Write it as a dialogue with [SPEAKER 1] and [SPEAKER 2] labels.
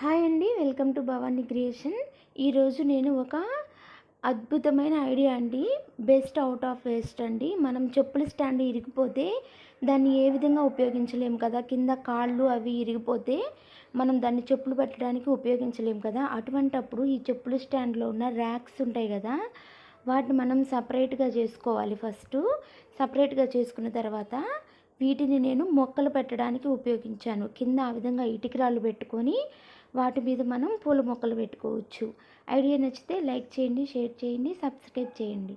[SPEAKER 1] Hi అండి welcome to Bhavani creation. ఈరోజు నేను ఒక అద్భుతమైన ఐడియా అండి. బెస్ట్ అవుట్ ఆఫ్ వేస్ట్ అండి. మనం చెప్పుల స్టాండ్ ఇరిగిపోతే దాన్ని ఏ విధంగా ఉపయోగించలేము కదా? కింద కాళ్ళు అవి ఇరిగిపోతే మనం దాన్ని చెప్పులు పెట్టడానికి ఉపయోగించలేము కదా? అటువంటప్పుడు ఈ చెప్పుల స్టాండ్లో ఉన్న ర్యాక్స్ ఉంటాయి కదా వాటిని మనం సపరేట్గా చేసుకోవాలి ఫస్ట్. సపరేట్గా చేసుకున్న తర్వాత వీటిని నేను మొక్కలు పెట్టడానికి ఉపయోగించాను. కింద ఆ విధంగా ఇటుకరాళ్ళు పెట్టుకొని వాటి మీద మనం పూల మొక్కలు పెట్టుకోవచ్చు. ఐడియా నచ్చితే లైక్ చేయండి షేర్ చేయండి సబ్స్క్రైబ్ చేయండి.